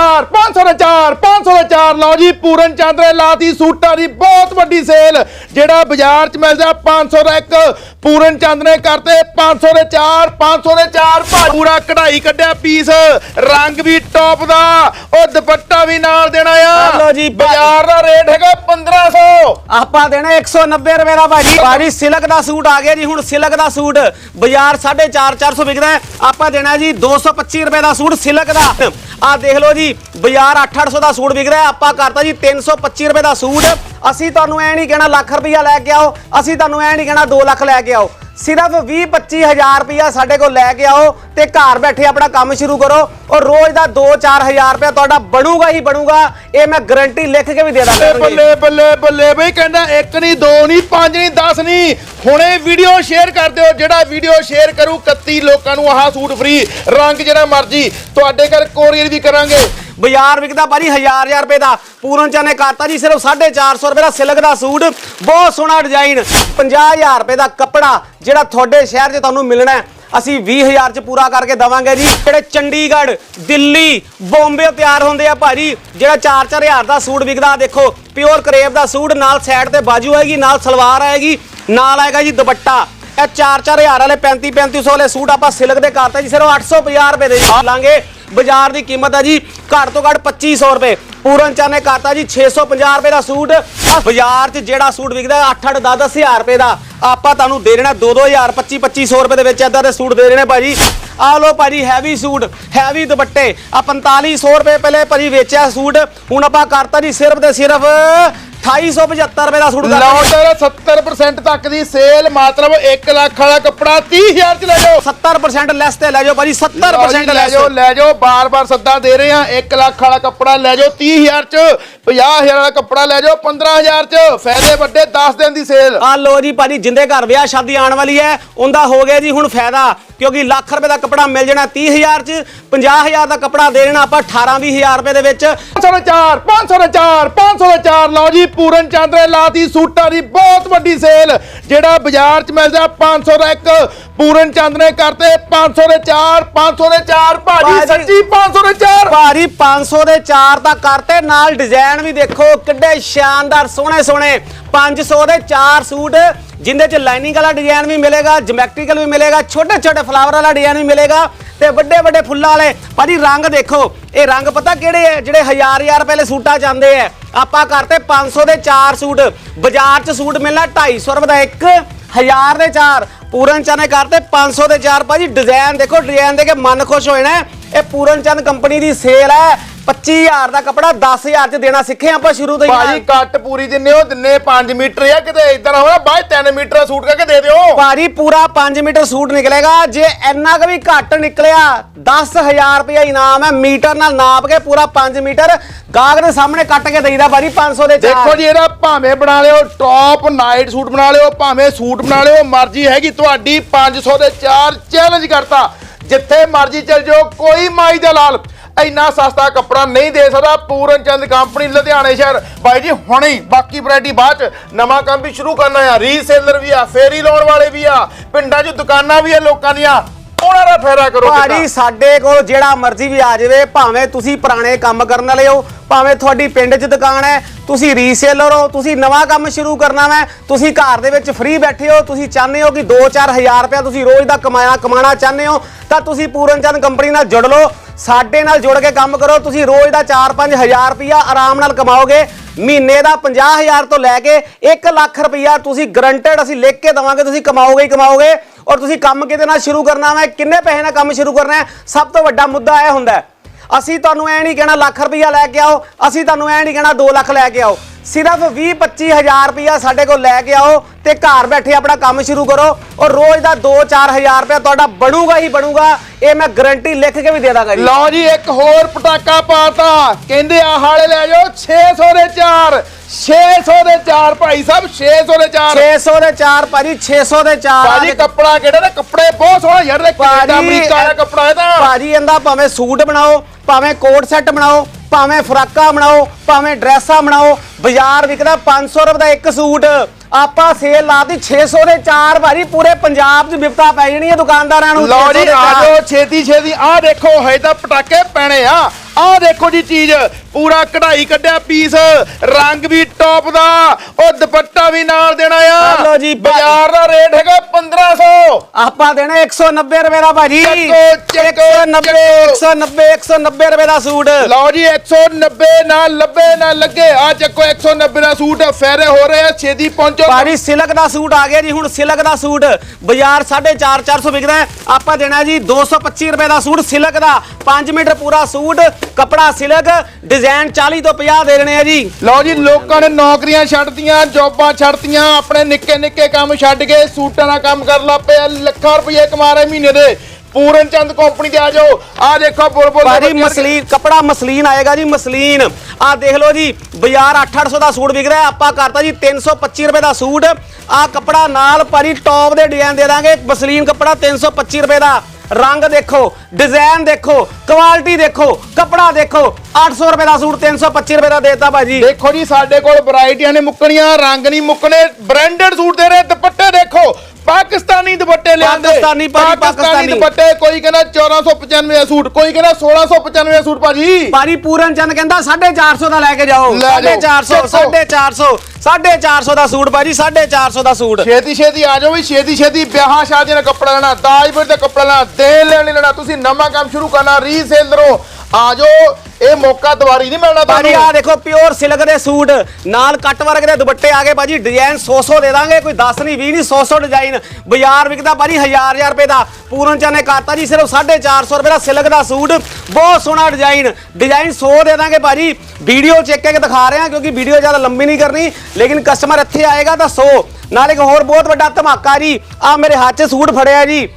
Chao. 4 500 ਦੇ 4 500 ਦੇ 4 ਲਓ ਜੀ ਪੂਰਨ ਚੰਦ ਨੇ ਲਾਤੀ ਸੂਟਾਂ ਦੀ ਬਹੁਤ ਵੱਡੀ ਸੇਲ ਜਿਹੜਾ ਬਾਜ਼ਾਰ 'ਚ ਮਿਲਦਾ 500 ਦਾ ਇੱਕ। ਪੂਰਨ ਚੰਦ ਨੇ ਕਰਤੇ 500 ਦੇ 4 500 ਦੇ 4 ਪੂਰਾ ਕਢਾਈ ਕੱਢਿਆ ਪੀਸ ਰੰਗ ਵੀ ਟੌਪ ਦਾ ਉਹ ਦੁਪੱਟਾ ਵੀ ਨਾਲ ਦੇਣਾ ਆ। ਲਓ ਜੀ, ਬਾਜ਼ਾਰ ਦਾ ਰੇਟ ਹੈਗਾ 1500 ਆਪਾਂ ਦੇਣਾ 190 ਰੁਪਏ ਦਾ ਭਾਜੀ ਭਾਜੀ ਸਿਲਕ ਦਾ ਸੂਟ ਆ ਗਿਆ ਜੀ ਹੁਣ ਸਿਲਕ ਦਾ ਸੂਟ ਬਾਜ਼ਾਰ 450 400 ਵਿਕਦਾ ਆਪਾਂ ਦੇਣਾ ਜੀ 225 ਰੁਪਏ ਦਾ ਸੂਟ ਸਿਲਕ ਦਾ। ਆ ਦੇਖ ਲਓ ਜੀ ਬਾਜ਼ਾਰ 800 ਦਾ ਸੂਟ ਵਿਕਦਾ ਹੈ ਆਪਾਂ ਕਰਤਾ ਜੀ 325 ਰੁਪਏ ਦਾ ਸੂਟ। ਅਸੀਂ ਤੁਹਾਨੂੰ ਐ ਨਹੀਂ ਕਹਿਣਾ ਲੱਖ ਰੁਪਈਆ ਲੈ ਕੇ ਆਓ, ਅਸੀਂ ਤੁਹਾਨੂੰ ਐ ਨਹੀਂ ਕਹਿਣਾ 2 ਲੱਖ ਲੈ ਕੇ ਆਓ। ਸਿਰਫ 20 25000 ਰੁਪਈਆ ਸਾਡੇ ਕੋਲ ਲੈ ਕੇ ਆਓ ਤੇ ਘਰ ਬੈਠੇ ਆਪਣਾ ਕੰਮ ਸ਼ੁਰੂ ਕਰੋ। ਔਰ ਰੋਜ਼ ਦਾ 2-4000 ਰੁਪਇਆ ਤੁਹਾਡਾ ਬਣੂਗਾ ਹੀ ਬਣੂਗਾ ਇਹ ਮੈਂ ਗਾਰੰਟੀ ਲਿਖ ਕੇ ਵੀ ਦੇ ਦਾਂਗਾ ਬੱਲੇ। ਬੱਲੇ ਬੱਲੇ ਬੱਲੇ ਬਈ ਕਹਿੰਦਾ ਇੱਕ ਨਹੀਂ ਦੋ ਨਹੀਂ ਪੰਜ ਨਹੀਂ 10 ਨਹੀਂ ਹੁਣੇ ਵੀਡੀਓ ਸ਼ੇਅਰ ਕਰ ਦਿਓ ਜਿਹੜਾ ਵੀਡੀਓ ਸ਼ੇਅਰ ਕਰੂ 31 ਲੋਕਾਂ ਨੂੰ ਆਹ ਸੂਟ ਫ੍ਰੀ ਰੰਗ ਜਿਹੜਾ ਮਰਜ਼ੀ ਤੁਹਾਡੇ ਘਰ ਕੋਰੀਅਰ ਵੀ ਕਰਾਂਗੇ। ਬਾਜ਼ਾਰ ਵਿਕਦਾ ਭਾਜੀ 1000 1000 ਰੁਪਏ ਦਾ ਪੂਰਨ ਚਾ ਨੇ ਕਰਤਾ ਜੀ ਸਿਰਫ 450 ਰੁਪਏ ਦਾ ਸਿਲਕ ਦਾ ਸੂਟ ਬਹੁਤ ਸੋਹਣਾ ਡਿਜ਼ਾਈਨ 50000 ਰੁਪਏ ਦਾ ਕੱਪੜਾ ਜਿਹੜਾ ਤੁਹਾਡੇ ਸ਼ਹਿਰ 'ਚ ਤੁਹਾਨੂੰ ਮਿਲਣਾ ਹੈ। ਅਸੀਂ 20000 ਚ ਪੂਰਾ ਕਰਕੇ ਦਵਾਂਗੇ ਜੀ। ਜਿਹੜੇ ਚੰਡੀਗੜ੍ਹ, ਦਿੱਲੀ, ਬੰਬੇ ਤਿਆਰ ਹੁੰਦੇ ਆ ਭਾਜੀ, ਜਿਹੜਾ 4-4000 ਦਾ ਸੂਟ ਵਿਕਦਾ ਦੇਖੋ ਪਿਓਰ ਕਰੇਪ ਦਾ ਸੂਟ, ਨਾਲ ਸਾਈਡ ਤੇ ਬਾਜੂ ਆਏਗੀ, ਨਾਲ ਸਲਵਾਰ ਆਏਗੀ, ਨਾਲ ਆਏਗਾ ਜੀ ਦੁਪੱਟਾ। ਇਹ 4-4000 ਵਾਲੇ 35-3500 ਵਾਲੇ ਸੂਟ ਆਪਾਂ ਸਿਲਕ ਦੇ ਕਰਤਾ ਜੀ, ਸਿਰਫ 850 ਰੁਪਏ ਦੇ ਜੀ। ਲਾਂਗੇ, ਬਾਜ਼ਾਰ ਦੀ ਕੀਮਤ ਹੈ ਜੀ, ਘੱਟ ਤੋਂ ਘੱਟ 2500 ਰੁਪਏ। ਪੂਰਨ ਚਾ ਨੇ ਕਰਤਾ ਜੀ 650 ਰੁਪਏ ਦਾ ਸੂਟ। ਬਾਜ਼ਾਰ 'ਚ ਜਿਹੜਾ ਸੂਟ ਵਿਕਦਾ 8-8 10-10000 ਰੁਪਏ ਦਾ। ਆਪਾਂ ਤੁਹਾਨੂੰ ਦੇ ਦੇਣਾ 2-2000 25-2500 ਰੁਪਏ ਦੇ ਵਿੱਚ ਇਦਾਂ ਦੇ ਸੂਟ ਦੇ ਦੇਣੇ ਭਾਜੀ। ਆ ਲੋ ਭਾਜੀ ਹੈਵੀ ਸੂਟ ਹੈਵੀ ਦੁਪੱਟੇ। ਆ 4500 ਰੁਪਏ ਪਹਿਲੇ ਭਾਜੀ ਵੇਚਿਆ ਸੂਟ। ਹੁਣ ਆਪਾਂ ਕਰਤਾ ਜੀ, ਸਿਰਫ ਤੇ ਸਿਰਫ 2875 ਰੁਪਏ ਦਾ ਸੂਟ ਕਰਤਾ ਲਓ। ਤੇਰਾ 70% ਤੱਕ ਦੀ ਸੇਲ ਮਤਲਬ 1 ਲੱਖ ਵਾਲਾ ਕੱਪੜਾ 30000 ਚ ਲੈ ਜਾਓ। 70% ਲੈਸ ਤੇ ਲੈ ਜਾਓ ਭਾਜੀ 70% ਲੈ ਜਾਓ ਲੈ ਜਾਓ ਬਾਰ-ਬਾਰ ਸੱਦਾ ਦੇ ਰਹੇ ਆ 1 ਲੱਖ ਵਾਲਾ ਕੱਪੜਾ ਲੈ ਜਾਓ 30000 ਚ 50000 ਵਾਲਾ ਕੱਪੜਾ ਲੈ ਜਾਓ 15000 ਚ। ਫਾਇਦੇ ਵੱਡੇ 10 ਦਿਨ ਦੀ ਸੇਲ। ਆ ਲੋ ਜੀ ਭਾਜੀ ਜਿੰਦੇ ਘਰ ਵਿਆਹ ਸ਼ਾਦੀ ਆਉਣ ਵਾਲੀ ਹੈ ਉਹਦਾ ਹੋ ਗਿਆ ਜੀ ਹੁਣ ਫਾਇਦਾ ਕਿਉਂਕਿ ਲੱਖ ਰੁਪਏ ਦਾ ਕੱਪੜਾ ਮਿਲ ਜਾਣਾ 30000 ਚ 50000 ਦਾ ਕੱਪੜਾ ਦੇ ਦੇਣਾ ਆਪਾਂ 18 20000 ਰੁਪਏ ਦੇ ਵਿੱਚ। 500 ਦੇ 4 500 ਦੇ 4 500 ਦੇ 4 ਲਓ ਜੀ ਪੂਰਨ ਚੰਦ ਨੇ ਲਾਤੀ ਸੂਟਾਂ ਦੀ ਬਹੁਤ ਵੱਡੀ ਸੇਲ। ਜਿਹੜਾ ਬਾਜ਼ਾਰ 'ਚ ਮਿਲਦਾ 500 ਦਾ ਇੱਕ ਪੂਰਨ ਚੰਦ ਨੇ ਕਰਤੇ 500 ਦੇ 4 500 ਦੇ 4 ਭਾਜੀ ਸੱਚੀ 500 ਦੇ 4 ਭਾਜੀ 500 ਦੇ 4 ਤਾਂ ਕਰਤੇ ਨਾਲ ਡਿਜ਼ਾਈਨ ਵੀ ਦੇਖੋ ਕਿੱਡੇ ਸ਼ਾਨਦਾਰ ਸੋਹਣੇ ਸੋਹਣੇ 500 ਦੇ 4 ਸੂਟ। ਜਿੰਦੇ ਚ ਲਾਈਨਿੰਗ ਵਾਲਾ ਡਿਜ਼ਾਈਨ ਵੀ ਮਿਲੇਗਾ ਜਿਮੈਟ੍ਰੀਕਲ ਵੀ ਮਿਲੇਗਾ, ਛੋਟੇ ਛੋਟੇ ਫਲਾਵਰ ਵਾਲਾ ਡਿਜ਼ਾਈਨ ਵੀ ਮਿਲੇਗਾ ਤੇ ਵੱਡੇ ਵੱਡੇ ਫੁੱਲਾਂ ਵਾਲੇ। ਭਾਜੀ ਰੰਗ ਦੇਖੋ, ਇਹ ਰੰਗ ਪਤਾ ਕਿਹੜੇ ਹੈ ਜਿਹੜੇ ਹਜ਼ਾਰ ਹਜ਼ਾਰ ਪਹਿਲੇ ਸੂਟਾਂ ਚ ਆਉਂਦੇ ਆ। ਆਪਾਂ ਕਰਤੇ 500 ਦੇ 4 ਸੂਟ, ਬਾਜ਼ਾਰ ਚ ਸੂਟ ਮਿਲਣਾ 250 ਰੁਪਏ ਦਾ ਇੱਕ, ਹਜ਼ਾਰ ਦੇ 4 ਪੂਰਨ ਚੰਦ ਨੇ ਕਰਤੇ 500 ਦੇ 4 ਭਾਜੀ ਡਿਜ਼ਾਈਨ ਦੇਖੋ ਡਿਜ਼ਾਈਨ ਦੇ ਕੇ ਮਨ ਖੁਸ਼ ਹੋਏ ਨਾ ਇਹ ਪੂਰਨ ਚੰਦ ਕੰਪਨੀ ਦੀ ਸੇਲ ਹੈ। 25000 ਦਾ ਕੱਪੜਾ 10000 ਚ ਦੇਣਾ ਸਿੱਖੇ ਆਪਾਂ ਸ਼ੁਰੂ ਤੋਂ ਹੀ ਭਾਜੀ ਕੱਟ ਪੂਰੀ ਦਿੰਨੇ ਹੋ ਦਿੰਨੇ 5 ਮੀਟਰ ਆ ਕਿਤੇ ਇਦਾਂ ਹੋਣਾ ਬਾਅਦ 3 ਮੀਟਰ ਦਾ ਸੂਟ ਕਰਕੇ ਦੇ ਦਿਓ। ਭਾਜੀ ਪੂਰਾ 5 ਮੀਟਰ ਸੂਟ ਨਿਕਲੇਗਾ। ਜੇ ਇੰਨਾ ਕੁ ਵੀ ਘੱਟ ਨਿਕਲਿਆ 10000 ਰੁਪਇਆ ਇਨਾਮ ਹੈ ਮੀਟਰ ਨਾਲ ਨਾਪ ਕੇ ਪੂਰਾ 5 ਮੀਟਰ ਗਾਹਕ ਦੇ ਸਾਹਮਣੇ ਕੱਟ ਕੇ ਦੇਈਦਾ ਭਾਜੀ 500 ਦੇ ਚਾਰ। ਦੇਖੋ ਜੀ ਇਹਦਾ ਭਾਵੇਂ ਬਣਾ ਲਿਓ ਟੌਪ ਨਾਈਟ ਸੂਟ ਬਣਾ ਲਿਓ ਭਾਵੇਂ ਸੂਟ ਬਣਾ ਲਿਓ ਮਰਜ਼ੀ ਹੈਗੀ ਤੁਹਾਡੀ 500 ਦੇ 4 ਚੈਲੰਜ ਕਰਤਾ। ਜਿੱਥੇ ਮਰਜ਼ੀ ਚਲ ਜਾਓ ਕੋਈ ਮਾਈ ਦਾ ਲਾਲ। ਇੰਨਾ ਸਸਤਾ ਕੱਪੜਾ ਨਹੀਂ ਦੇ ਸਕਦਾ ਪੂਰਨ ਚੰਦ ਕੰਪਨੀ ਲੁਧਿਆਣੇ ਸ਼ਹਿਰ। ਬਾਈ ਜੀ, ਹੁਣੇ ਹੀ ਬਾਕੀ ਵੈਰਾਈਟੀ ਬਾਅਦ ਚ ਨਵਾਂ ਕੰਮ ਵੀ ਸ਼ੁਰੂ ਕਰਨਾ ਆ। ਰੀਸੇਲਰ ਵੀ ਆ, ਫੇਰੀ ਲਾਉਣ ਵਾਲੇ ਵੀ ਆ, ਪਿੰਡਾਂ 'ਚ ਦੁਕਾਨਾਂ ਵੀ ਆ, ਲੋਕਾਂ ਦੀਆਂ। ਉਹਨਾਂ ਦਾ ਫਾਇਦਾ ਕਰੋ ਭਾਜੀ, ਸਾਡੇ ਕੋਲ ਜਿਹੜਾ ਮਰਜ਼ੀ ਵੀ ਆ ਜਾਵੇ, ਭਾਵੇਂ ਤੁਸੀਂ ਪੁਰਾਣੇ ਕੰਮ ਕਰਨ ਵਾਲੇ ਹੋ, ਭਾਵੇਂ ਤੁਹਾਡੀ ਪਿੰਡ 'ਚ ਦੁਕਾਨ ਹੈ, ਤੁਸੀਂ ਰੀਸੇਲਰ ਹੋ, ਤੁਸੀਂ ਨਵਾਂ ਕੰਮ ਸ਼ੁਰੂ ਕਰਨਾ ਹੈ ਤੁਸੀਂ ਘਰ ਦੇ ਵਿੱਚ ਫ੍ਰੀ ਬੈਠੇ ਹੋ, ਤੁਸੀਂ ਚਾਹੁੰਦੇ ਹੋ ਕਿ 2-4000 ਰੁਪਏ ਤੁਸੀਂ ਰੋਜ਼ ਦਾ ਕਮਾਇਆ ਕਮਾਣਾ ਚਾਹੁੰਦੇ ਹੋ, ਤਾਂ ਤੁਸੀਂ ਪੂਰਨ ਚੰਦ ਕੰਪਨੀ ਨਾਲ ਜੁੜ ਲਓ। ਸਾਡੇ ਨਾਲ ਜੁੜ ਕੇ ਕੰਮ ਕਰੋ। ਤੁਸੀਂ ਰੋਜ਼ ਦਾ 4-5000 ਰੁਪਇਆ ਆਰਾਮ ਨਾਲ ਕਮਾਓਗੇ। ਮਹੀਨੇ ਦਾ 50000 ਤੋਂ ਲੈ ਕੇ 1 ਲੱਖ ਰੁਪਇਆ ਤੁਸੀਂ ਗਰੰਟਡ ਅਸੀਂ ਲਿਖ ਕੇ ਦਵਾਂਗੇ, ਤੁਸੀਂ ਕਮਾਓਗੇ ਹੀ ਕਮਾਓਗੇ। ਔਰ ਤੁਸੀਂ ਕੰਮ ਕਿਤੇ ਨਾਲ ਸ਼ੁਰੂ ਕਰਨਾ ਹੈ ਕਿੰਨੇ ਪੈਸੇ ਨਾਲ ਕੰਮ ਸ਼ੁਰੂ ਕਰਨਾ ਹੈ? ਸਭ ਤੋਂ ਵੱਡਾ ਮੁੱਦਾ ਇਹ ਹੁੰਦਾ ਹੈ। ਅਸੀਂ ਤੁਹਾਨੂੰ ਐ ਨਹੀਂ ਕਹਿਣਾ ਲੱਖ ਰੁਪਇਆ ਲੈ ਕੇ ਆਓ, ਅਸੀਂ ਤੁਹਾਨੂੰ ਐ ਨਹੀਂ ਕਹਿਣਾ 2 ਲੱਖ ਲੈ ਕੇ ਆਓ। ਸਿਰਫ 20 25000 ਰੁਪਇਆ ਸਾਡੇ ਕੋਲ ਲੈ ਕੇ ਆਓ ਤੇ ਘਰ ਬੈਠੇ ਆਪਣਾ ਕੰਮ ਸ਼ੁਰੂ ਕਰੋ ਔਰ ਰੋਜ਼ ਦਾ 2-4000 ਰੁਪਇਆ ਤੁਹਾਡਾ ਬਣੂਗਾ ਹੀ ਬਣੂਗਾ ਇਹ ਮੈਂ ਗਾਰੰਟੀ ਲਿਖ ਕੇ ਵੀ ਦੇ ਦਾਂਗਾ ਜੀ। ਲਓ ਜੀ ਇੱਕ ਹੋਰ ਪਟਾਕਾ ਪਾਤਾ। ਕਹਿੰਦੇ ਆ ਹਾਲੇ ਲੈ ਜਾਓ 600 ਦੇ 4 600 ਦੇ 4 ਭਾਈ ਸਾਹਿਬ 600 ਦੇ 4 600 ਦੇ 4 ਭਾਜੀ 600 ਦੇ 4 ਭਾਜੀ ਕੱਪੜਾ ਕਿਹੜਾ ਨੇ ਕੱਪੜੇ ਬਹੁਤ ਸੋਹਣਾ ਯਾਰ ਇਹ ਕੈਨੇਡਾ ਅਮਰੀਕਾ ਕੱਪੜਾ ਹੈ ਤਾਂ। ਭਾਜੀ ਇਹਦਾ ਭਾਵੇਂ ਸੂਟ ਬਣਾਓ ਭਾਵੇਂ ਕੋਟ ਸੈੱਟ ਬਣਾਓ ਭਾਵੇਂ ਫਰਾਕਾਂ ਬਣਾਓ ਭਾਵੇਂ ਡਰੈਸਾਂ ਬਣਾਓ ਬਾਜ਼ਾਰ ਵਿਕਦਾ 500 ਰੁਪਏ ਦਾ ਇੱਕ ਸੂਟ। ਆਪਾਂ ਸੇਲ ਲਾਤੀ 600 ਦੇ 4 ਭਾਜੀ ਪੂਰੇ ਪੰਜਾਬ 'ਚ ਵਿਪਤਾ ਪੈ ਜਾਣੀ ਹੈ ਦੁਕਾਨਦਾਰਾਂ ਨੂੰ। ਲਓ 600 ਜੀ ਦੇ ਆ ਚਾਰ। ਜਾਓ ਛੇਤੀ ਛੇਤੀ ਆਹ ਦੇਖੋ ਹਜੇ ਤਾਂ ਪਟਾਕੇ ਪੈਣੇ ਆ। ਆਹ ਦੇਖੋ ਜੀ ਚੀਜ਼ ਪੂਰਾ ਕਢਾਈ ਕੱਢਿਆ ਪੀਸ ਰੰਗ ਵੀ ਟੌਪ ਦਾ ਉਹ ਦੁਪੱਟਾ ਵੀ ਨਾਲ ਦੇਣਾ ਆ। ਲਓ ਜੀ। ਬਾਜ਼ਾਰ ਦਾ ਰੇਟ ਹੈਗਾ 1500 ਆਪਾਂ ਦੇਣਾ 190 ਰੁਪਏ ਦਾ ਭਾਜੀ। ਚੱਕੋ, ਚੱਕੋ, 190 190 190 ਰੁਪਏ ਦਾ ਸੂਟ। ਲਓ ਜੀ 190 ਨਾਲ 90 ਨਾਲ ਲੱਗੇ। ਆ ਚੱਕੋ 190 ਦਾ ਸੂਟ ਫੇਰੇ ਹੋ ਰਹੇ ਆ ਛੇਤੀ ਪਹੁੰਚੋ। ਭਾਜੀ ਸਿਲਕ ਦਾ ਸੂਟ ਆ ਗਿਆ ਜੀ ਹੁਣ ਸਿਲਕ ਦਾ ਸੂਟ। ਬਾਜ਼ਾਰ 4.5 400 ਵਿਕਦਾ ਹੈ। ਆਪਾਂ ਦੇਣਾ ਜੀ 225 ਰੁਪਏ ਦਾ ਸੂਟ ਸਿਲਕ ਦਾ। 5 ਮੀਟਰ ਪੂਰਾ ਸੂਟ। ਕਪੜਾ ਸਿਲਕ ਡਿਜ਼ਾਈਨ 40 ਤੋਂ 50 ਦੇ ਦੇਣੇ ਆ ਜੀ। ਲਓ ਜੀ ਲੋਕਾਂ ਨੇ ਨੌਕਰੀਆਂ ਛੱਡਤੀਆਂ ਜੌਬਾਂ ਛੱਡਤੀਆਂ ਆਪਣੇ ਨਿੱਕੇ ਨਿੱਕੇ ਕੰਮ ਛੱਡ ਕੇ ਸੂਟਾਂ ਦਾ ਕੰਮ ਕਰਨ ਲੱਗ ਪਏ ਆ, ਲੱਖਾਂ ਰੁਪਏ ਕਮਾ ਰਹੇ ਮਹੀਨੇ ਦੇ। ਪੂਰਨ ਚੰਦ ਕੰਪਨੀ ਤੇ ਆ ਜਾਓ। ਆ ਦੇਖੋ ਬੁਲਬੁਲ ਦੇ ਭਾਜੀ ਬੱਚੇ ਮਸਲੀਨ ਕਪੜਾ ਮਸਲੀਨ ਆਏਗਾ ਜੀ ਮਸਲੀਨ। ਆ ਦੇਖ ਲਓ ਜੀ ਬਾਜ਼ਾਰ 8-800 ਦਾ ਸੂਟ ਵਿਕਦਾ ਹੈ, ਆਪਾਂ ਕਰਤਾ ਜੀ 325 ਰੁਪਏ ਦਾ ਸੂਟ। ਆ ਕਪੜਾ ਨਾਲ ਭਾਜੀ ਟੌਪ ਦੇ ਡਿਜ਼ਾਈਨ ਦੇ ਦਾਂਗੇ ਮਸਲੀਨ ਕਪੜਾ 325 ਰੁਪਏ ਦਾ। ਰੰਗ ਦੇਖੋ ਡਿਜ਼ਾਈਨ ਦੇਖੋ ਕੁਆਲਿਟੀ ਦੇਖੋ ਕਪੜਾ ਦੇਖੋ। 800 ਰੁਪਏ ਦਾ ਸੂਟ 325 ਰੁਪਏ ਦਾ ਦੇਤਾ ਭਾਜੀ। ਦੇਖੋ ਜੀ ਸਾਡੇ ਕੋਲ ਵੈਰਾਈਟੀਆਂ ਨੇ ਮੁੱਕਣੀਆਂ ਰੰਗ ਨਹੀਂ ਮੁੱਕਣੇ। ਬ੍ਰਾਂਡਡ ਸੂਟ ਦੇ ਰਹੇ ਦੁਪੱਟੇ ਦੇਖੋ। ਪਾਕਿਸਤਾਨੀ ਦੁਪੱਟੇ ਲਿਆਂਦੇ। ਪਾਕਿਸਤਾਨੀ ਭਾਜੀ, ਪਾਕਿਸਤਾਨੀ। ਦੁਪੱਟੇ ਕੋਈ ਕਹਿੰਦਾ 1495 ਦਾ ਸੂਟ ਕੋਈ ਕਹਿੰਦਾ 1695 ਦਾ ਸੂਟ ਭਾਜੀ। ਭਾਜੀ ਪੂਰਨ ਚੰਦ ਕਹਿੰਦਾ 450 ਦਾ ਲੈ ਕੇ ਜਾਓ। ਲੈ ਜਾਓ। 450 ਚੱਕੋ। 450 450 ਦਾ ਸੂਟ ਭਾਜੀ 450 ਦਾ ਸੂਟ। ਛੇਤੀ ਛੇਤੀ ਆ ਜਾਓ ਵੀ ਛੇਤੀ ਛੇਤੀ ਵਿਆਹਾਂ ਸ਼ਾਦੀਆਂ ਦਾ ਕੱਪੜਾ ਲੈਣਾ ਦਾਜ ਵੀਰ ਦਾ ਕੱਪੜਾ ਲੈਣਾ ਦੇਣ ਲੈਣ ਨਹੀਂ ਲੈਣਾ ਤੁਸੀਂ ਨਵਾਂ ਕੰਮ ਸ਼ੁਰੂ ਕਰਨਾ ਰੀਸੇਲਰੋਂ ਆ ਜਾਓ, ਇਹ ਮੌਕਾ ਦੁਬਾਰੀ ਨਹੀਂ ਮਿਲਣਾ ਭਾਜੀ ਤੁਹਾਨੂੰ ਆ ਦੇਖੋ ਪਿਓਰ ਸਿਲਕ ਦੇ ਸੂਟ, ਨਾਲ ਕੱਟ ਵਰਗ ਦੇ ਦੁਪੱਟੇ ਆ ਗਏ, ਭਾਜੀ ਡਿਜ਼ਾਈਨ 100-100 ਦੇ ਦਾਂਗੇ, ਕੋਈ 10 ਨਹੀਂ 20 ਨਹੀਂ 100-100 ਡਿਜ਼ਾਈਨ ਬਾਜ਼ਾਰ ਵਿਕਦਾ, ਭਾਜੀ 1000-1000 ਰੁਪਏ ਦਾ। ਪੂਰਨ ਚਾ ਨੇ ਕਰਤਾ ਜੀ, ਸਿਰਫ 450 ਰੁਪਏ ਦਾ ਸਿਲਕ ਦਾ ਸੂਟ। ਬਹੁਤ ਸੋਹਣਾ ਡਿਜ਼ਾਈਨ ਡਿਜ਼ਾਈਨ 100 ਦੇ ਦਾਂਗੇ, ਭਾਜੀ। ਵੀਡੀਓ ਚੈੱਕ ਕਰਕੇ ਦਿਖਾ ਰਹੇ ਹਾਂ, ਕਿਉਂਕਿ ਵੀਡੀਓ ਜ਼ਿਆਦਾ ਲੰਬੀ ਨਹੀਂ ਕਰਨੀ, ਲੇਕਿਨ ਕਸਟਮਰ ਇੱਥੇ ਆਏਗਾ ਤਾਂ 100 ਨਾਲ ਇੱਕ ਹੋਰ ਬਹੁਤ ਵੱਡਾ ਧਮਾਕਾ ਜੀ ਆ ਮੇਰੇ ਹੱਥ 'ਚ ਸੂਟ ਫੜਿਆ ਜੀ।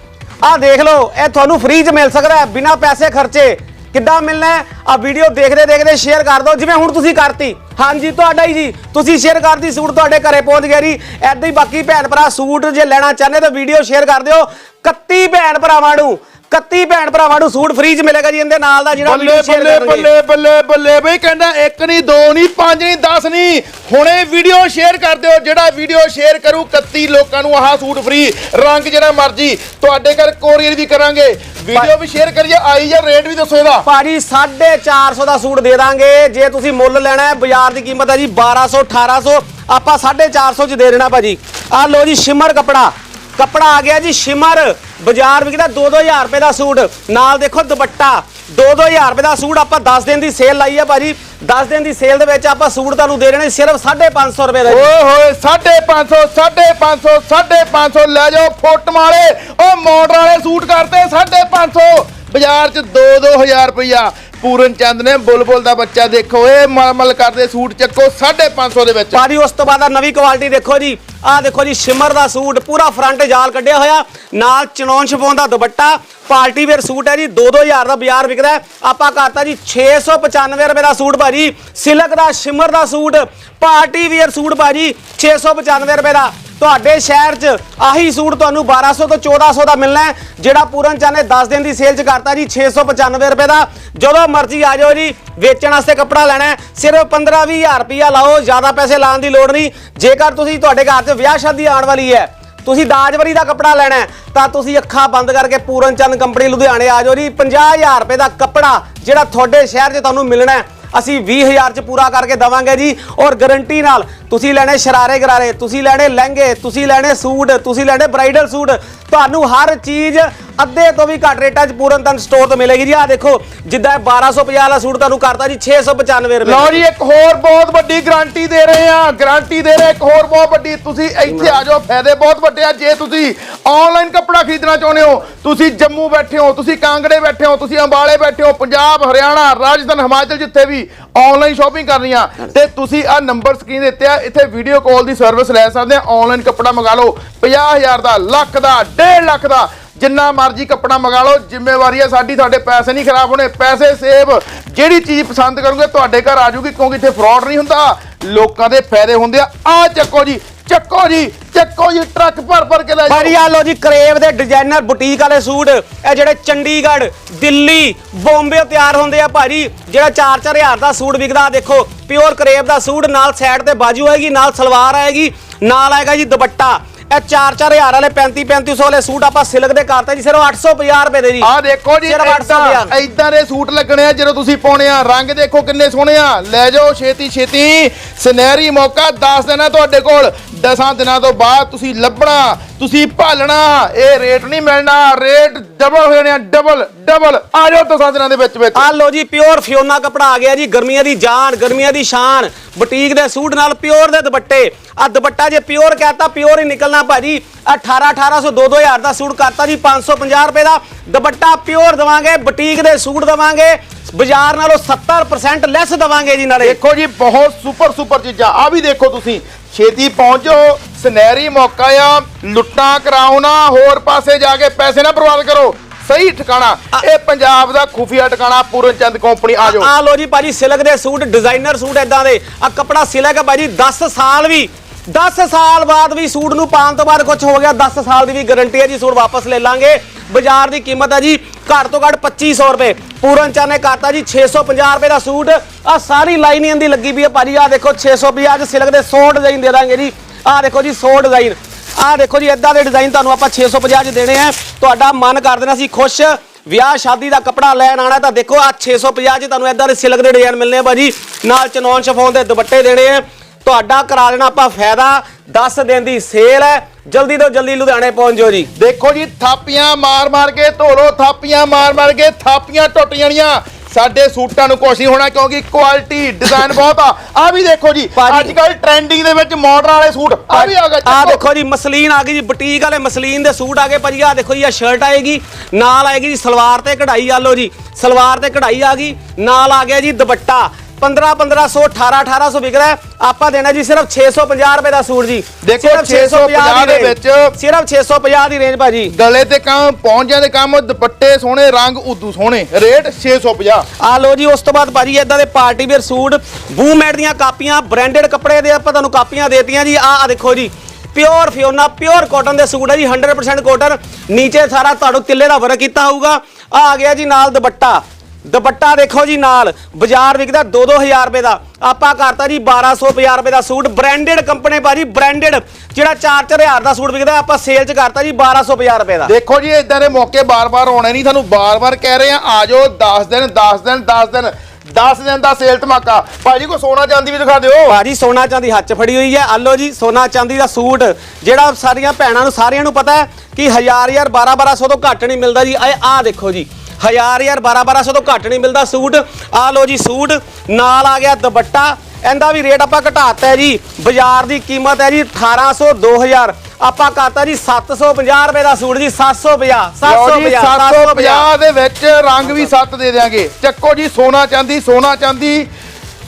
ਆਹ ਦੇਖ ਲਓ, ਇਹ ਤੁਹਾਨੂੰ ਫ੍ਰੀ 'ਚ ਮਿਲ ਸਕਦਾ ਹੈ, ਬਿਨਾਂ ਪੈਸੇ ਖਰਚੇ। ਕਿੱਦਾਂ ਮਿਲਣਾ ਹੈ? ਆ ਵੀਡੀਓ ਦੇਖਦੇ ਦੇਖਦੇ ਸ਼ੇਅਰ ਕਰ ਦਿਓ, ਜਿਵੇਂ ਹੁਣ ਤੁਸੀਂ ਕਰਤੀ। ਹਾਂਜੀ, ਤੁਹਾਡਾ ਹੀ ਜੀ। ਤੁਸੀਂ ਸ਼ੇਅਰ ਕਰਤੀ, ਸੂਟ ਤੁਹਾਡੇ ਘਰੇ ਪਹੁੰਚ ਗਿਆ ਜੀ। ਐਦਾਂ ਹੀ ਬਾਕੀ ਭੈਣ ਭਰਾ ਸੂਟ ਜੇ ਲੈਣਾ ਚਾਹੁੰਦੇ ਤਾਂ ਵੀਡੀਓ ਸ਼ੇਅਰ ਕਰ ਦਿਓ। 31 ਭੈਣ ਭਰਾਵਾਂ ਨੂੰ। 31 ਭੈਣ ਭਰਾਵਾਂ ਨੂੰ ਸੂਟ ਫ੍ਰੀ 'ਚ ਮਿਲੇਗਾ ਜੀ ਇਹਦੇ ਨਾਲ ਦਾ ਜਿਹੜਾ ਬੱਲੇ ਵੀਡੀਓ ਸ਼ੇਅਰ ਬੱਲੇ ਕਰਨਗੇ ਬੱਲੇ ਬੱਲੇ ਬੱਲੇ ਬਈ ਕਹਿੰਦਾ ਇੱਕ ਨਹੀਂ ਦੋ ਨਹੀਂ ਪੰਜ ਨਹੀਂ 10 ਨਹੀਂ ਹੁਣੇ ਵੀਡੀਓ ਸ਼ੇਅਰ ਕਰ ਦਿਓ ਜਿਹੜਾ ਵੀਡੀਓ ਸ਼ੇਅਰ ਕਰੂ 31 ਲੋਕਾਂ ਨੂੰ ਆਹ ਸੂਟ ਫ੍ਰੀ ਰੰਗ ਜਿਹੜਾ ਮਰਜ਼ੀ ਤੁਹਾਡੇ ਘਰ ਕੋਰੀਅਰ ਵੀ ਕਰਾਂਗੇ। ਵੀਡੀਓ ਵੀ ਸ਼ੇਅਰ ਕਰੀਏ ਆਈ ਜਾਂ ਰੇਟ ਵੀ ਦੱਸੋ ਇਹਦਾ। ਭਾਜੀ 450 ਦਾ ਸੂਟ ਦੇ ਦਾਂਗੇ। ਜੇ ਤੁਸੀਂ ਮੁੱਲ ਲੈਣਾ ਹੈ ਬਾਜ਼ਾਰ ਦੀ ਕੀਮਤ ਹੈ ਜੀ 1200 1800 ਆਪਾਂ 450 ਚ ਦੇ ਦੇਣਾ ਭਾਜੀ। ਆ ਲੋ ਜੀ ਸ਼ਿਮਰ ਕਪੜਾ। ਕਪੜਾ ਆ ਗਿਆ ਜੀ ਸ਼ਿਮਰ ਬਾਜ਼ਾਰ ਵਿਕਦਾ 2-2000 ਰੁਪਏ ਦਾ ਸੂਟ। ਨਾਲ ਦੇਖੋ ਦੁਪੱਟਾ 2-2000 ਰੁਪਏ ਦਾ ਸੂਟ ਆਪਾਂ 10 ਦਿਨ ਦੀ ਸੇਲ ਲਾਈ ਹੈ ਭਾਜੀ। 10 ਦਿਨ ਦੀ ਸੇਲ ਦੇ ਵਿੱਚ ਆਪਾਂ ਸੂਟ ਤੁਹਾਨੂੰ ਦੇ ਰਹੇ ਸਿਰਫ 550 ਰੁਪਏ ਦਾ ਜੀ। ਓਏ ਹੋਏ 550 550 550 ਲੈ ਜਾਓ ਫੁੱਟ ਵਾਲੇ। ਉਹ ਮੋਟਰ ਵਾਲੇ ਸੂਟ ਕਰਤੇ 550 ਬਾਜ਼ਾਰ 'ਚ 2-2000 ਰੁਪਇਆ ਪੂਰਨ ਚੰਦ ਨੇ ਬੁਲਬੁਲ ਦਾ ਬੱਚਾ ਦੇਖੋ ਇਹ ਮਲਮਲ ਕਰਦੇ ਸੂਟ ਚੱਕੋ 550 ਦੇ ਵਿੱਚ। ਭਾਜੀ ਉਸ ਤੋਂ ਬਾਅਦ ਆ ਨਵੀਂ ਕੁਆਲਿਟੀ ਦੇਖੋ ਜੀ। ਆਹ ਦੇਖੋ ਜੀ, ਸ਼ਿਮਰ ਦਾ ਸੂਟ ਪੂਰਾ ਫਰੰਟ ਜਾਲ ਕੱਢਿਆ ਹੋਇਆ। ਨਾਲ ਚਨੌਨ ਛਪਾਉਣ ਦਾ ਦੁਪੱਟਾ। ਪਾਰਟੀ ਵੇਅਰ ਸੂਟ ਹੈ ਜੀ 2-2000 ਦਾ ਬਾਜ਼ਾਰ ਵਿਕਦਾ ਆਪਾਂ ਕਰਤਾ ਜੀ 695 ਰੁਪਏ ਦਾ ਸੂਟ ਭਾਜੀ। ਸਿਲਕ ਦਾ, ਸ਼ਿਮਰ ਦਾ ਸੂਟ, ਪਾਰਟੀ ਵੇਅਰ ਸੂਟ ਭਾਜੀ 695 ਰੁਪਏ ਦਾ। ਤੁਹਾਡੇ ਸ਼ਹਿਰ 'ਚ ਆਹੀ ਸੂਟ ਤੁਹਾਨੂੰ 1200 ਤੋਂ 1400 ਦਾ ਮਿਲਣਾ ਹੈ, ਜਿਹੜਾ ਪੂਰਨ ਚੰਦ ਨੇ 10 ਦਿਨ ਦੀ ਸੇਲ 'ਚ ਕਰਤਾ ਜੀ 695 ਰੁਪਏ ਦਾ। ਜਦੋਂ ਮਰਜ਼ੀ ਆ ਜਾਓ ਜੀ, ਵੇਚਣ ਵਾਸਤੇ ਕੱਪੜਾ ਲੈਣਾ ਹੈ, ਸਿਰਫ 15-20000 ਰੁਪਇਆ ਲਾਓ, ਜ਼ਿਆਦਾ ਪੈਸੇ ਲਾਉਣ ਦੀ ਲੋੜ ਨਹੀਂ। ਜੇਕਰ ਤੁਸੀਂ ਤੁਹਾਡੇ ਘਰ 'ਚ ਵਿਆਹ ਸ਼ਾਦੀ ਆਉਣ ਵਾਲੀ ਹੈ, ਤੁਸੀਂ ਦਾਜਵਰੀ ਦਾ ਕੱਪੜਾ ਲੈਣਾ ਤਾਂ ਤੁਸੀਂ ਅੱਖਾਂ ਬੰਦ ਕਰਕੇ ਪੂਰਨ ਚੰਦ ਕੰਪਨੀ ਲੁਧਿਆਣੇ ਆ ਜਾਓ ਜੀ 50000 ਰੁਪਏ ਦਾ ਕੱਪੜਾ ਜਿਹੜਾ ਤੁਹਾਡੇ ਸ਼ਹਿਰ 'ਚ ਤੁਹਾਨੂੰ ਮਿਲਣਾ ਹੈ। ਅਸੀਂ 20000 ਚ ਪੂਰਾ ਕਰਕੇ ਦਵਾਂਗੇ ਜੀ ਔਰ ਗਾਰੰਟੀ ਨਾਲ ਤੁਸੀਂ ਲੈਣੇ ਸ਼ਰਾਰੇ ਗਰਾਰੇ, ਤੁਸੀਂ ਲੈਣੇ ਲਹਿੰਗੇ, ਤੁਸੀਂ ਲੈਣੇ ਸੂਟ, ਤੁਸੀਂ ਲੈਣੇ ਬ੍ਰਾਈਡਲ ਸੂਟ ਤੁਹਾਨੂੰ ਹਰ ਚੀਜ਼ ਅੱਧੇ ਤੋਂ ਵੀ ਘੱਟ ਰੇਟਾਂ 'ਚ ਪੂਰਨ ਤਨ ਸਟੋਰ ਤੋਂ ਮਿਲੇਗੀ ਜੀ। ਆ ਦੇਖੋ, ਜਿੱਦਾਂ ਇਹ 1250 ਵਾਲਾ ਸੂਟ ਤੁਹਾਨੂੰ ਕਰਤਾ ਜੀ 695 ਰੁਪਏ ਲਓ ਜੀ, ਇੱਕ ਹੋਰ ਬਹੁਤ ਵੱਡੀ ਗਾਰੰਟੀ ਦੇ ਰਹੇ ਆ ਗਾਰੰਟੀ ਦੇ ਰਹੇ ਇੱਕ ਹੋਰ ਬਹੁਤ ਵੱਡੀ। ਤੁਸੀਂ ਇੱਥੇ ਆ ਜਾਓ, ਫਾਇਦੇ ਬਹੁਤ ਵੱਡੇ ਆ। ਜੇ ਤੁਸੀਂ ਆਨਲਾਈਨ ਕੱਪੜਾ ਖਰੀਦਣਾ ਚਾਹੁੰਦੇ ਹੋ, ਤੁਸੀਂ ਜੰਮੂ ਬੈਠੇ ਹੋ, ਤੁਸੀਂ ਕਾਂਗੜੇ ਬੈਠੇ ਹੋ, ਤੁਸੀਂ ਅੰਬਾਲੇ ਬੈਠੇ ਹੋ, ਪੰਜਾਬ, ਹਰਿਆਣਾ, ਰਾਜਸਥਾਨ, ਹਿਮਾਚਲ ਜਿੱਥੇ ਵੀ ਆਨਲਾਈਨ ਸ਼ਾਪਿੰਗ ਕਰਨੀ ਆ ਤੇ ਤੁਸੀਂ ਆ ਨੰਬਰ ਸਕਰੀਨ ਦਿੱਤੇ ਆ, ਇੱਥੇ ਵੀਡੀਓ ਕਾਲ ਦੀ ਸਰਵਿਸ ਲੈ ਸਕਦੇ ਆ। ਆਨਲਾਈਨ ਕੱਪੜਾ ਮੰਗਾ ਲਓ 50000 ਦਾ, ਲੱਖ ਦਾ 1.5 ਲੱਖ ਦਾ। ਜਿੰਨਾ ਮਰਜ਼ੀ ਕੱਪੜਾ ਮੰਗਾ ਲਓ, ਜ਼ਿੰਮੇਵਾਰੀ ਆ ਸਾਡੀ ਤੁਹਾਡੇ ਪੈਸੇ ਨਹੀਂ ਖਰਾਬ ਹੋਣੇ, ਪੈਸੇ ਸੇਵ ਜਿਹੜੀ ਚੀਜ਼ ਪਸੰਦ ਕਰੋਗੇ, ਤੁਹਾਡੇ ਘਰ ਆ ਜਾਊਗੀ ਕਿਉਂਕਿ ਇੱਥੇ ਫਰਾਡ ਨਹੀਂ ਹੁੰਦਾ। ਲੋਕਾਂ ਦੇ ਫਾਇਦੇ ਹੁੰਦੇ ਆ। ਆ ਚੱਕੋ ਜੀ ਚੱਕੋ ਜੀ। ਚੱਕੋ ਜੀ, ਟਰੱਕ ਭਰ ਭਰ ਕੇ ਲੈ ਜਾਓ। ਭਾਜੀ ਆ ਲੋ ਜੀ, ਕਰੇਵ ਦੇ ਡਿਜ਼ਾਈਨਰ, ਬੁਟੀਕ ਵਾਲੇ ਸੂਟ। ਇਹ ਜਿਹੜੇ ਚੰਡੀਗੜ੍ਹ, ਦਿੱਲੀ, ਬੰਬੇ ਤਿਆਰ ਹੁੰਦੇ ਆ ਭਾਜੀ। ਜਿਹੜਾ 4-4000 ਦਾ ਸੂਟ ਵਿਕਦਾ ਦੇਖੋ ਪਿਓਰ ਕਰੇਵ ਦਾ ਸੂਟ, ਨਾਲ ਸਾਈਡ ਤੇ ਬਾਜੂ ਆਏਗੀ, ਨਾਲ ਸਲਵਾਰ ਆਏਗੀ, ਨਾਲ ਆਏਗਾ ਜੀ ਦੁਪੱਟਾ। ਇਹ 4-4000 ਵਾਲੇ 35-3500 ਵਾਲੇ ਸੂਟ ਆਪਾਂ ਸਿਲਕ ਦੇ ਕਰਤੇ ਜੀ ਸਿਰਫ 850 ਰੁਪਏ ਦੇ ਜੀ। ਆ ਦੇਖੋ ਜੀ ਸਿਰਫ 800 ਏਦਾਂ ਰੁਪਇਆ। ਏਦਾਂ ਦੇ ਸੂਟ ਲੱਗਣੇ ਆ ਜਦੋਂ ਤੁਸੀਂ ਪਾਉਣੇ ਆ। ਰੰਗ ਦੇਖੋ ਕਿੰਨੇ ਸੋਹਣੇ ਆ। ਲੈ ਜਾਓ ਛੇਤੀ ਛੇਤੀ। ਸੁਨਹਿਰੀ ਮੌਕਾ 10 ਦਿਨਾਂ ਤੁਹਾਡੇ ਕੋਲ। 10 ਦਿਨਾਂ ਤੋਂ ਬਾਅਦ ਤੁਸੀਂ ਲੱਭਣਾ। ਤੁਸੀਂ ਭਾਲਣਾ ਇਹ ਰੇਟ ਨਹੀਂ ਮਿਲਣਾ ਰੇਟ ਡਬਲ ਹੋ ਜਾਣੇ ਡਬਲ ਡਬਲ ਆ ਜਾਓ 10 ਦਿਨਾਂ ਦੇ ਵਿੱਚ ਵਿੱਚ। ਆ ਲੋ ਜੀ ਪਿਓਰ ਫਿਓਨਾ ਕਪੜਾ ਆ ਗਿਆ ਜੀ ਗਰਮੀਆਂ ਦੀ ਜਾਨ ਗਰਮੀਆਂ ਦੀ ਸ਼ਾਨ। ਬੁਟੀਕ ਦੇ ਸੂਟ ਨਾਲ ਪਿਓਰ ਦੇ ਦੁਪੱਟੇ। ਆ ਦੁਪੱਟਾ ਜੇ ਪਿਓਰ ਕਹਤਾ ਪਿਓਰ ਹੀ ਨਿਕਲਣਾ ਭਾਜੀ। 18 1800 2000 ਦਾ ਸੂਟ ਕਰਤਾ ਜੀ 550 ਰੁਪਏ ਦਾ। ਦੁਪੱਟਾ ਪਿਓਰ ਦਵਾਂਗੇ ਬੁਟੀਕ ਦੇ ਸੂਟ ਦਵਾਂਗੇ। ਬਾਜ਼ਾਰ ਨਾਲੋਂ 70% ਲੈਸ ਦਵਾਂਗੇ ਜੀ ਨਾਲੇ। ਦੇਖੋ ਜੀ ਬਹੁਤ ਸੁਪਰ ਸੁਪਰ ਚੀਜ਼ਾਂ। ਆ ਵੀ ਦੇਖੋ ਤੁਸੀਂ ਛੇਤੀ ਪਹੁੰਚੋ। ਸੁਨਹਿਰੀ ਮੌਕਾ ਆ ਲੁੱਟਾਂ ਕਰਾਓ ਨਾ ਹੋਰ ਪਾਸੇ ਜਾ ਕੇ ਪੈਸੇ ਨਾ ਬਰਬਾਦ ਕਰੋ। ਸਹੀ ਠਿਕਾਣਾ ਇਹ ਪੰਜਾਬ ਦਾ ਖੁਫੀਆ ਠਿਕਾਣਾ ਪੂਰਨ ਚੰਦ ਕੰਪਨੀ ਆ ਜਾਓ। ਆ ਲੋ ਜੀ ਭਾਜੀ ਸਿਲਕ ਦੇ ਸੂਟ ਡਿਜ਼ਾਈਨਰ ਸੂਟ ਇਦਾਂ ਦੇ। ਆ ਕਪੜਾ ਸਿਲਕ ਹੈ ਭਾਜੀ 10 ਸਾਲ ਵੀ 10 ਸਾਲ ਬਾਅਦ ਵੀ ਸੂਟ ਨੂੰ ਪਾਉਣ ਤੋਂ ਬਾਅਦ ਕੁਝ ਹੋ ਗਿਆ 10 ਸਾਲ ਦੀ ਵੀ ਗਾਰੰਟੀ ਹੈ ਜੀ ਸੂਟ ਵਾਪਸ ਲੈ ਲਾਂਗੇ। ਬਾਜ਼ਾਰ ਦੀ ਕੀਮਤ ਹੈ ਜੀ ਘੱਟ ਤੋਂ ਘੱਟ 2500 ਰੁਪਏ। ਪੂਰਨ ਚੰਦ ਨੇ ਕਰਤਾ ਜੀ 650 ਰੁਪਏ ਦਾ ਸੂਟ। ਆ ਸਾਰੀ ਲਾਈਨ ਇਹਦੀ ਲੱਗੀ ਵੀ ਹੈ ਭਾਜੀ ਆ ਦੇਖੋ 650 ਚ ਸਿਲਕ ਦੇ 100 ਡਿਜ਼ਾਈਨ ਦੇ ਦਾਂਗੇ ਜੀ। ਆਹ ਦੇਖੋ ਜੀ 100 ਡਿਜ਼ਾਈਨ ਆਹ ਦੇਖੋ ਜੀ ਇਦਾਂ ਦੇ ਡਿਜ਼ਾਈਨ ਤੁਹਾਨੂੰ ਆਪਾਂ 650 ਚ ਦੇਣੇ ਆ। ਤੁਹਾਡਾ ਮਨ ਕਰ ਦੇਣਾ ਸੀ ਖੁਸ਼। ਵਿਆਹ, ਸ਼ਾਦੀ ਦਾ ਕੱਪੜਾ ਲੈਣ ਆਣਾ ਤਾਂ ਦੇਖੋ ਆ 650 ਚ ਤੁਹਾਨੂੰ ਇਦਾਂ ਦੇ ਸਿਲਕ ਦੇ ਡਿਜ਼ਾਈਨ ਮਿਲਨੇ ਆ ਭਾਜੀ। ਨਾਲ ਚਨੌਨ ਸ਼ਫੋਨ ਦੇ ਦੁਪੱਟੇ ਦੇਣੇ ਆ। ਤੁਹਾਡਾ ਕਰਾ ਲੈਣਾ ਆਪਾਂ ਫਾਇਦਾ। 10 ਦਿਨ ਦੀ ਸੇਲ ਹੈ। ਜਲਦੀ ਤੋਂ ਜਲਦੀ ਲੁਧਿਆਣੇ ਪਹੁੰਚ ਜਾਓ ਜੀ। ਦੇਖੋ ਜੀ, ਥਾਪੀਆਂ ਮਾਰ ਮਾਰ ਕੇ ਧੋਲੋ ਥਾਪੀਆਂ ਮਾਰ ਮਾਰ ਕੇ ਥਾਪੀਆਂ ਟੁੱਟ ਜਾਣੀਆਂ। ਸਾਡੇ ਸੂਟਾਂ ਨੂੰ ਕੁਛ ਨਹੀਂ ਹੋਣਾ ਕਿਉਂਕਿ ਕੁਆਲਿਟੀ ਡਿਜ਼ਾਈਨ ਬਹੁਤ ਆ। ਆ ਵੀ ਦੇਖੋ ਜੀ ਭਾਜੀ- ਅੱਜ ਕੱਲ ਟ੍ਰੈਂਡਿੰਗ ਦੇ ਵਿੱਚ ਮਾਡਰਨ ਵਾਲੇ ਸੂਟ ਆ ਵੀ ਆ ਗਏ। ਆ। ਦੇਖੋ। ਜੀ ਮਸਲੀਨ ਆ ਗਈ ਜੀ ਬੁਟੀਕ ਵਾਲੇ ਮਸਲੀਨ ਦੇ ਸੂਟ ਆ ਗਏ ਭਾਜੀ। ਆ ਦੇਖੋ ਜੀ ਆ ਸ਼ਰਟ ਆਏਗੀ ਨਾਲ ਆਏਗੀ ਜੀ ਸਲਵਾਰ ਤੇ ਕਢਾਈ ਆ ਲਓ ਜੀ। ਸਲਵਾਰ ਤੇ ਕਢਾਈ ਆ ਗਈ ਨਾਲ ਆ ਗਿਆ ਜੀ ਦੁਪੱਟਾ। 15 1500 18 1800 ਵਿਕ ਰਿਹਾ। ਆਪਾਂ ਦੇਣਾ ਜੀ ਸਿਰਫ 650 ਰੁਪਏ ਦਾ ਸੂਟ ਜੀ। ਦੇਖੋ, ਸਿਰਫ 650 ਦੇ। ਵਿੱਚ- ਸਿਰਫ 650 ਦੀ ਰੇਂਜ ਭਾਜੀ। ਗਲੇ ਤੇ ਕੰਮ ਪਹੁੰਚ ਜਾਂਦੇ ਕੰਮ ਦੁਪੱਟੇ ਸੋਹਣੇ ਰੰਗ ਉਦੋਂ ਸੋਹਣੇ। ਰੇਟ 650 ਆ ਲੋ ਜੀ ਉਸ ਤੋਂ ਬਾਅਦ ਭਾਜੀ ਇਦਾਂ ਦੇ ਪਾਰਟੀ ਵੇਅਰ ਸੂਟ ਬੂਮੈਟ ਦੀਆਂ ਕਾਪੀਆਂ ਬ੍ਰਾਂਡਡ ਕੱਪੜੇ ਦੇ ਆਪਾਂ ਤੁਹਾਨੂੰ ਕਾਪੀਆਂ ਦੇਤੀਆਂ ਜੀ। ਆ ਆ ਦੇਖੋ ਜੀ ਪਿਓਰ ਫਿਓਨਾ ਪਿਓਰ ਕਾਟਨ ਦੇ ਸੂਟ ਹੈ ਜੀ 100% ਕਾਟਨ ਨੀਚੇ ਸਾਰਾ ਤੁਹਾਨੂੰ ਤਿੱਲੇ ਦਾ ਵਰਕ ਕੀਤਾ ਹੋਊਗਾ। ਆ ਆ ਗਿਆ ਜੀ ਨਾਲ ਦੁਪੱਟਾ। ਦੁਪੱਟਾ ਦੇਖੋ ਜੀ ਨਾਲ ਬਾਜ਼ਾਰ ਵਿਕਦਾ 2-2000 ਰੁਪਏ ਦਾ। ਆਪਾਂ ਕਰਤਾ ਜੀ 1250 ਰੁਪਏ ਦਾ ਸੂਟ ਬ੍ਰਾਂਡਡ ਕੰਪਨੀ ਭਾਜੀ ਬ੍ਰਾਂਡਡ ਜਿਹੜਾ 4-4000 ਦਾ ਸੂਟ ਵਿਕਦਾ ਆਪਾਂ ਸੇਲ 'ਚ ਕਰਤਾ ਜੀ 1250 ਰੁਪਏ ਦਾ। ਦੇਖੋ ਜੀ ਇਦਾਂ ਦੇ ਮੌਕੇ ਬਾਰ-ਬਾਰ ਆਉਣੇ ਨਹੀਂ ਤੁਹਾਨੂੰ ਬਾਰ-ਬਾਰ ਕਹਿ ਰਹੇ ਆ ਆ ਜਾਓ 10 ਦਿਨ 10 ਦਿਨ 10 ਦਿਨ 10 ਦਿਨ ਦਾ ਸੇਲ ਧਮਾਕਾ। ਭਾਜੀ ਕੋ ਸੋਨਾ ਚਾਂਦੀ ਵੀ ਦਿਖਾ ਦਿਓ। ਭਾਜੀ ਸੋਨਾ ਚਾਂਦੀ ਹੱਥ ਫੜੀ ਹੋਈ ਹੈ। ਆਲੋ ਜੀ ਸੋਨਾ ਚਾਂਦੀ ਦਾ ਸੂਟ ਜਿਹੜਾ ਸਾਰੀਆਂ ਭੈਣਾਂ ਨੂੰ ਸਾਰਿਆਂ ਨੂੰ ਪਤਾ ਹੈ ਕਿ ਹਜ਼ਾਰ ਹਜ਼ਾਰ 12 1200 ਤੋਂ ਘੱਟ ਨਹੀਂ ਮਿਲਦਾ ਜੀ। ਇਹ ਆਹ ਦੇਖੋ ਜੀ। ਹਜ਼ਾਰ ਹਜ਼ਾਰ 12 1200 ਤੋਂ ਘੱਟ ਨਹੀਂ ਮਿਲਦਾ ਸੂਟ। ਆ ਲੋ ਜੀ ਸੂਟ ਨਾਲ ਆ ਗਿਆ ਦੁਪੱਟਾ। ਇਹਦਾ ਵੀ ਰੇਟ ਆਪਾਂ ਘਟਾਤਾ ਹੈ ਜੀ। ਬਾਜ਼ਾਰ ਦੀ ਕੀਮਤ ਹੈ ਜੀ 1800 2000 ਆਪਾਂ ਕਰਤਾ ਜੀ 750 ਰੁਪਏ ਦਾ ਸੂਟ ਜੀ 750 ਲਓ ਜੀ 750 750 ਦੇ ਵਿੱਚ ਰੰਗ ਵੀ ਸੱਤ ਦੇ ਦਿਆਂਗੇ। ਚੱਕੋ ਜੀ ਸੋਨਾ ਚਾਂਦੀ ਸੋਨਾ ਚਾਂਦੀ।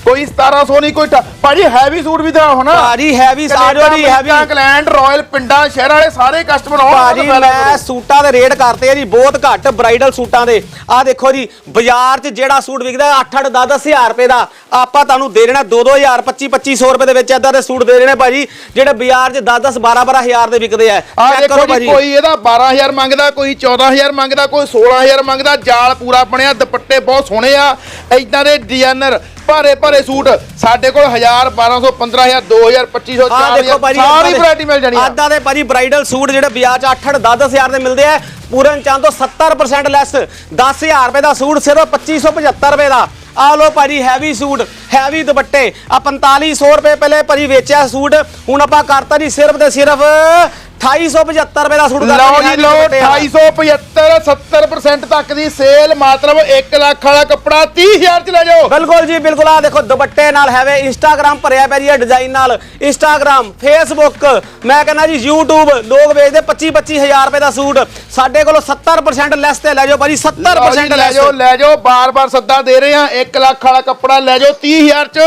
ਕੋਈ 1700 ਨਹੀਂ ਕੋਈ ਭਾਜੀ ਹੈਵੀ ਸੂਟ ਵੀ ਦਿਖਾਓ ਹਨਾ। ਭਾਜੀ ਹੈਵੀ ਜਾਓ ਜੀ ਹੈਵੀ ਇੰਗਲੈਂਡ ਰਾਇਲ ਪਿੰਡਾਂ ਸ਼ਹਿਰਾਂ ਵਾਲੇ ਸਾਰੇ ਕਸਟਮਰ ਆਉਣ ਭਾਜੀ ਮੈਂ ਸੂਟਾਂ ਦੇ ਰੇਟ ਕਰਤੇ ਆ ਜੀ ਬਹੁਤ ਘੱਟ ਬ੍ਰਾਈਡਲ ਸੂਟਾਂ ਦੇ। ਆ ਦੇਖੋ ਜੀ ਬਾਜ਼ਾਰ 'ਚ ਜਿਹੜਾ ਸੂਟ ਵਿਕਦਾ 8-8 10-10000 ਰੁਪਏ ਦਾ। ਆਪਾਂ ਤੁਹਾਨੂੰ ਦੇ ਦੇਣਾ 2-2000 25-2500 ਰੁਪਏ ਦੇ ਵਿੱਚ ਇਦਾਂ ਦੇ ਸੂਟ ਦੇ ਦੇਣੇ ਭਾਜੀ ਜਿਹੜੇ ਬਾਜ਼ਾਰ 'ਚ 10-10 12-12000 ਦੇ ਵਿਕਦੇ ਆ। ਆ ਦੇਖੋ ਜੀ ਕੋਈ ਇਹਦਾ 12000 ਮੰਗਦਾ ਕੋਈ 14000 ਮੰਗਦਾ ਕੋਈ 16000 ਮੰਗਦਾ ਜਾਲ ਪੂਰਾ ਬਣਿਆ ਦੁਪੱਟੇ ਬਹੁਤ ਸੋਹਣੇ ਆ। ਐਦਾਂ ਦੇ ਡਿਜ਼ਾਈਨਰ ਭਾਰੇ ਭਾਰੇ ਸੂਟ। ਸਾਡੇ ਕੋਲ 1000 1200 15000 2000 2500 ਆ ਦੇਖੋ 4000 ਭਾਜੀ ਸਾਰੀ ਵੈਰਾਈਟੀ ਮਿਲ ਜਾਣੀ ਆ। ਆਦਾ ਦੇ ਭਾਜੀ ਬ੍ਰਾਈਡਲ ਸੂਟ ਜਿਹੜੇ ਬਾਜ਼ਾਰ 'ਚ 8-8 10-10000 ਦੇ ਮਿਲਦੇ ਆ। ਪੂਰਨ ਚੰਦ ਤੋਂ 70% ਲੈਸ 10000 ਰੁਪਏ ਦਾ ਸੂਟ ਸਿਰਫ 2575 ਰੁਪਏ ਦਾ। ਆ ਲੋ ਭਾਜੀ ਹੈਵੀ ਸੂਟ ਹੈਵੀ ਦੁਪੱਟੇ। ਆ 4500 ਰੁਪਏ ਪਹਿਲੇ ਭਾਜੀ ਵੇਚਿਆ ਸੂਟ। ਹੁਣ ਆਪਾਂ ਕਰਤਾ ਜੀ ਸਿਰਫ ਤੇ ਸਿਰਫ 2875 ਰੁਪਏ ਦਾ ਸੂਟ ਕਰਤਾ ਲਓ ਜੀ ਲਓ ਦੁਪੱਟੇ ਵਾਲਾ। 2875 70% ਤੱਕ ਦੀ ਸੇਲ ਮਤਲਬ 1 ਲੱਖ ਵਾਲਾ ਕੱਪੜਾ 30000 ਚ ਲੈ ਜਾਓ। ਬਿਲਕੁਲ ਜੀ ਬਿਲਕੁਲ। ਆ ਦੇਖੋ ਦੁਪੱਟੇ ਨਾਲ ਹੈਵੇ ਇੰਸਟਾਗ੍ਰam ਭਰਿਆ ਪਿਆ ਜੀ ਇਹ ਡਿਜ਼ਾਈਨ ਨਾਲ। ਇੰਸਟਾਗ੍ਰam ਫੇਸਬੁੱਕ ਮੈਂ ਕਹਿੰਦਾ ਜੀ YouTube ਲੋਕ ਵੇਚਦੇ 25 25000 ਰੁਪਏ ਦਾ ਸੂਟ। ਸਾਡੇ ਕੋਲੋਂ 70% ਲੈਸ ਤੇ ਲੈ ਜਾਓ ਭਾਜੀ ਲਓ ਜੀ, 70% ਲੈ ਜਾਓ ਲੈ ਜਾਓ ਬਾਰ-ਬਾਰ ਸੱਦਾ ਦੇ ਰਹੇ ਆ 1 ਲੱਖ ਵਾਲਾ ਕੱਪੜਾ ਲੈ ਜਾਓ 30000 ਚ।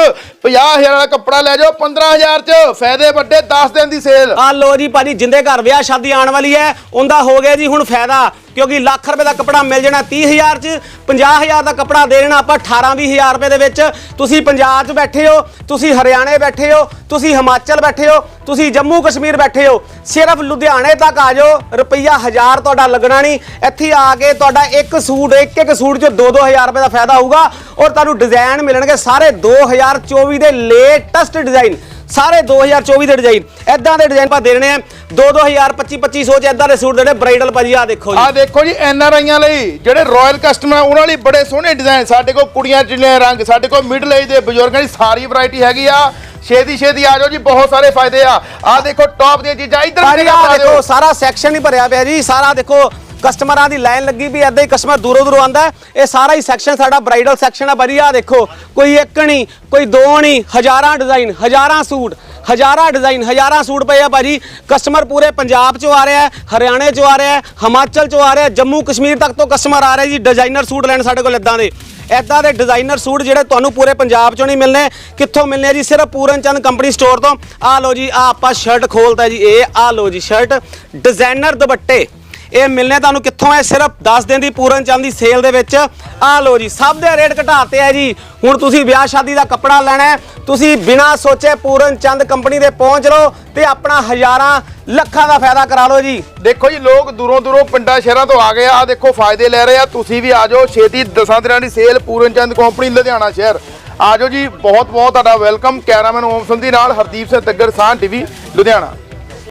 50000 ਵਾਲਾ ਕੱਪੜਾ ਲੈ ਜਾਓ 15000 ਚ। ਫਾਇਦੇ ਵੱਡੇ 10 ਦਿਨ ਦੀ ਸੇਲ। ਆ ਲੋ ਜੀ ਭਾਜੀ, ਜਿੰਦੇ ਘਰ ਵਿਆਹ ਸ਼ਾਦੀ ਆਉਣ ਵਾਲੀ ਹੈ, ਉਹਦਾ ਹੋ ਗਿਆ ਜੀ ਹੁਣ ਫਾਇਦਾ। ਕਿਉਂਕਿ ਲੱਖ ਰੁਪਏ ਦਾ ਕੱਪੜਾ ਮਿਲ ਜਾਣਾ 30000 ਚ 50000 ਦਾ ਕੱਪੜਾ ਦੇ ਦੇਣਾ ਆਪਾਂ 18 20000 ਰੁਪਏ ਦੇ ਵਿੱਚ। ਤੁਸੀਂ ਪੰਜਾਬ 'ਚ ਬੈਠੇ ਹੋ, ਤੁਸੀਂ ਹਰਿਆਣੇ ਬੈਠੇ ਹੋ, ਤੁਸੀਂ ਹਿਮਾਚਲ ਬੈਠੇ ਹੋ, ਤੁਸੀਂ ਜੰਮੂ ਕਸ਼ਮੀਰ ਬੈਠੇ ਹੋ, ਸਿਰਫ ਲੁਧਿਆਣੇ ਤੱਕ ਆ ਜਾਓ, ਰੁਪਈਆ 1000 ਤੁਹਾਡਾ ਲੱਗਣਾ ਨਹੀਂ। ਇੱਥੇ ਆ ਕੇ ਤੁਹਾਡਾ ਇੱਕ ਸੂਟ ਇੱਕ ਇੱਕ ਸੂਟ 'ਚ 2-2000 ਰੁਪਏ ਦਾ ਫਾਇਦਾ ਹੋਊਗਾ ਔਰ ਤੁਹਾਨੂੰ ਡਿਜ਼ਾਈਨ ਮਿਲਣਗੇ ਸਾਰੇ 2024 ਦੇ ਲੇਟੈਸਟ ਡਿਜ਼ਾਈਨ ਸਾਰੇ 2024 ਦੇ ਡਿਜ਼ਾਈਨ ਐਦਾਂ ਦੇ ਡਿਜ਼ਾਈਨ ਆਪਾਂ ਦੇ ਰਹੇ ਆ। 2 2000 25 2500 ਚ ਐਦਾਂ ਦੇ ਸੂਟ ਦੇਣੇ ਬ੍ਰਾਈਡਲ ਭਾਜੀ ਆ ਦੇਖੋ ਜੀ। ਆ ਦੇਖੋ ਜੀ ਐਨ ਆਰ ਆਈਆਂ ਲਈ ਜਿਹੜੇ ਰਾਇਲ ਕਸਟਮਰ ਆ ਉਹਨਾਂ ਲਈ ਬੜੇ ਸੋਹਣੇ ਡਿਜ਼ਾਈਨ ਸਾਡੇ ਕੋਲ ਕੁੜੀਆਂ ਚਿਲੇ ਰੰਗ ਸਾਡੇ ਕੋਲ ਮਿਡਲ ਏਜ ਦੇ ਬਜ਼ੁਰਗਾਂ ਦੀ ਸਾਰੀ ਵੈਰਾਈਟੀ ਹੈਗੀ ਆ। ਛੇਤੀ ਛੇਤੀ ਆ ਜਾਓ ਜੀ ਬਹੁਤ ਸਾਰੇ ਫਾਇਦੇ ਆ। ਆ ਦੇਖੋ ਟੌਪ ਦੀਆਂ ਚੀਜ਼ਾਂ ਇੱਧਰ ਦਿਖਾ ਸਾਰਾ ਸੈਕਸ਼ਨ ਹੀ ਭਰਿਆ ਪਿਆ ਜੀ ਸਾਰਾ ਦੇਖੋ ਕਸਟਮਰਾਂ ਦੀ ਲਾਈਨ ਲੱਗੀ ਵੀ ਐਦਾਂ ਹੀ ਕਸਟਮਰ ਦੂਰੋਂ ਦੂਰੋਂ ਆਂਦਾ ਇਹ ਸਾਰਾ ਹੀ ਸੈਕਸ਼ਨ ਸਾਡਾ ਬ੍ਰਾਈਡਲ ਸੈਕਸ਼ਨ ਆ ਭਾਜੀ ਆ ਦੇਖੋ, ਕੋਈ ਇੱਕ ਨਹੀਂ, ਕੋਈ ਦੋ ਨਹੀਂ, ਹਜ਼ਾਰਾਂ ਡਿਜ਼ਾਈਨ ਹਜ਼ਾਰਾਂ ਸੂਟ, ਹਜ਼ਾਰਾਂ ਡਿਜ਼ਾਈਨ ਹਜ਼ਾਰਾਂ ਸੂਟ ਪਏ ਆ ਭਾਜੀ। ਕਸਟਮਰ ਪੂਰੇ ਪੰਜਾਬ ਚੋਂ ਆ ਰਿਹਾ ਹੈ, ਹਰਿਆਣੇ ਚੋਂ ਆ ਰਿਹਾ ਹੈ, ਹਿਮਾਚਲ ਚੋਂ ਆ ਰਿਹਾ ਜੰਮੂ ਕਸ਼ਮੀਰ ਤੱਕ ਤੋਂ ਕਸਟਮਰ ਆ ਰਿਹਾ ਜੀ ਡਿਜ਼ਾਈਨਰ ਸੂਟ ਲੈਣ ਸਾਡੇ ਕੋਲ ਇਦਾਂ ਦੇ। ਐਦਾਂ ਦੇ ਡਿਜ਼ਾਈਨਰ ਸੂਟ ਜਿਹੜੇ ਤੁਹਾਨੂੰ ਪੂਰੇ ਪੰਜਾਬ ਚੋਂ ਨਹੀਂ ਮਿਲਨੇ ਕਿੱਥੋਂ ਮਿਲਨੇ ਜੀ? ਸਿਰਫ ਪੂਰਨ ਚੰਦ ਕੰਪਨੀ ਸਟੋਰ ਤੋਂ। ਆ ਲਓ ਜੀ ਆ ਆਪਾਂ ਸ਼ਰਟ ਖੋਲਤਾ ਜੀ, ਇਹ ਆ ਲਓ ਜੀ ਸ਼ਰਟ ਡਿਜ਼ਾਈਨਰ ਦੁਪੱਟੇ। ਇਹ ਮਿਲਨੇ ਤੁਹਾਨੂੰ ਕਿੱਥੋਂ ਹੈ ਸਿਰਫ 10 ਦਿਨ ਦੀ ਪੂਰਨ ਚੰਦ ਦੀ ਸੇਲ ਦੇ ਵਿੱਚ। ਆ ਲਓ ਜੀ, ਸਭ ਦੇ ਰੇਟ ਘਟਾਤੇ ਆ ਜੀ। ਹੁਣ ਤੁਸੀਂ ਵਿਆਹ ਸ਼ਾਦੀ ਦਾ ਕੱਪੜਾ ਲੈਣਾ ਤੁਸੀਂ ਬਿਨਾਂ ਸੋਚੇ ਪੂਰਨ ਚੰਦ ਕੰਪਨੀ ਦੇ ਪਹੁੰਚ ਲਓ ਤੇ ਆਪਣਾ ਹਜ਼ਾਰਾਂ ਲੱਖਾਂ ਦਾ ਫਾਇਦਾ ਕਰਾ ਲਓ ਜੀ। ਦੇਖੋ ਜੀ, ਲੋਕ ਦੂਰੋਂ ਦੂਰੋਂ ਪਿੰਡਾਂ, ਸ਼ਹਿਰਾਂ ਤੋਂ ਆ ਗਏ ਆ। ਆਹ ਦੇਖੋ, ਫਾਇਦੇ ਲੈ ਰਹੇ ਆ। ਤੁਸੀਂ ਵੀ ਆ ਜਾਓ। ਛੇਤੀ ਦਸਾਂ ਦਿਨਾਂ ਦੀ ਸੇਲ ਪੂਰਨ ਚੰਦ ਕੰਪਨੀ ਲੁਧਿਆਣਾ ਸ਼ਹਿਰ। ਆ ਜਾਓ ਜੀ ਬਹੁਤ ਬਹੁਤ ਤੁਹਾਡਾ ਵੈਲਕਮ ਕੈਮਰਾਮੈਨ ਓਮ ਸੰਧੀ ਨਾਲ ਹਰਦੀਪ ਸਿੰਘ ਤੱਗਰ ਸਾਹ ਟੀਵੀ, ਲੁਧਿਆਣਾ।